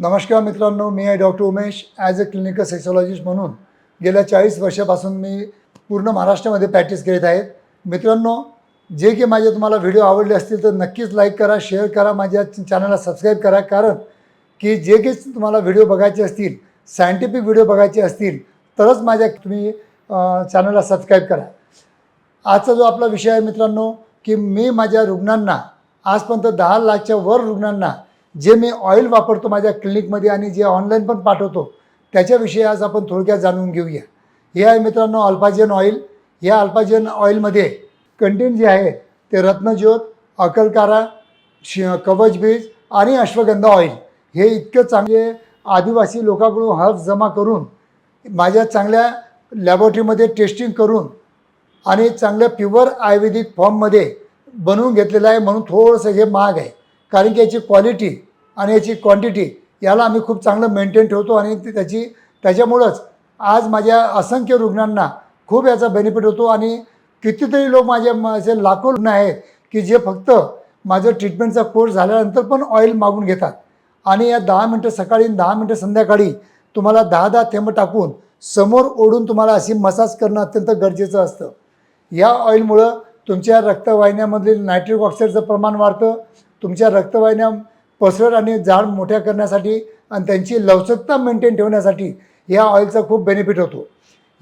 नमस्कार मित्रांनो मी आहे doctor Umesh. As a clinical sexologist म्हणून गेल्या चाळीस वर्षापासून मी पूर्ण महाराष्ट्रामध्ये प्रॅक्टिस करीत आहे. मित्रांनो जे की माझे तुम्हाला व्हिडिओ आवडले असतील तर नक्कीच लाईक करा शेअर करा माझ्या चॅनलला सबस्क्राईब करा. कारण की जे की तुम्हाला व्हिडिओ बघायचे असतील सायंटिफिक व्हिडिओ बघायचे असतील तरच माझ्या तुम्ही चॅनलला सबस्क्राईब करा. आजचा जो आपला विषय आहे मित्रांनो की मी माझ्या रुग्णांना आजपर्यंत दहा लाखच्या वर रुग्णांना जे मी ऑइल वापरतो माझ्या क्लिनिकमध्ये आणि जे ऑनलाईन पण पाठवतो त्याच्याविषयी आज आपण थोडक्यात जाणून घेऊया. हे आहे मित्रांनो अल्पाजेन ऑइल या अल्पाजेन ऑइलमध्ये कंटेंट जे आहे ते रत्नज्योत अकलकारा शि कवचबीज आणि अश्वगंधा ऑइल हे इतकं चांगले आदिवासी लोकांकडून हर्ब्स जमा करून माझ्या चांगल्या लॅबोरेटरीमध्ये टेस्टिंग करून आणि चांगल्या प्युअर आयुर्वेदिक फॉर्ममध्ये बनवून घेतलेलं आहे म्हणून थोडंसं हे महाग आहे. कारण की याची क्वालिटी आणि याची क्वांटिटी याला आम्ही खूप चांगलं मेंटेन ठेवतो आणि त्याची त्याच्यामुळंच आज माझ्या असंख्य रुग्णांना खूप याचा बेनिफिट होतो आणि कितीतरी लोक माझे माझे लाखो रुग्ण आहेत की जे फक्त माझं ट्रीटमेंटचा कोर्स झाल्यानंतर पण ऑइल मागून घेतात. आणि या दहा मिनटं सकाळी दहा मिनटं संध्याकाळी तुम्हाला दहा दहा थेंब टाकून समोर ओढून तुम्हाला अशी मसाज करणं अत्यंत गरजेचं असतं. या ऑइलमुळं तुमच्या रक्तवाहिन्यामधील नायट्रिक ऑक्साईडचं प्रमाण वाढतं. तुमच्या रक्तवाहिन्या पसरट आणि जाड मोठ्या करण्यासाठी आणि त्यांची लवचकता मेंटेन ठेवण्यासाठी या ऑइलचा खूप बेनिफिट होतो.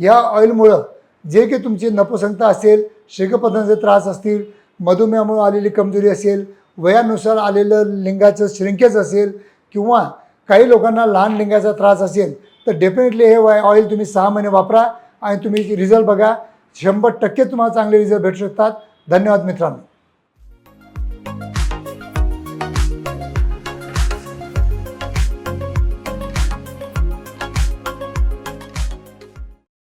या ऑइलमुळं जे की तुमची नपुसंगता असेल शेकपदांचे त्रास असतील मधुमेहामुळे आलेली कमजोरी असेल वयानुसार आलेलं लिंगाचं श्रिंकेज असेल किंवा काही लोकांना लहान लिंगाचा त्रास असेल तर डेफिनेटली हे ऑइल तुम्ही सहा महिने वापरा आणि तुम्ही रिझल्ट बघा. शंभर टक्के तुम्हाला चांगले रिझल्ट भेटू शकतात. धन्यवाद मित्रांनो.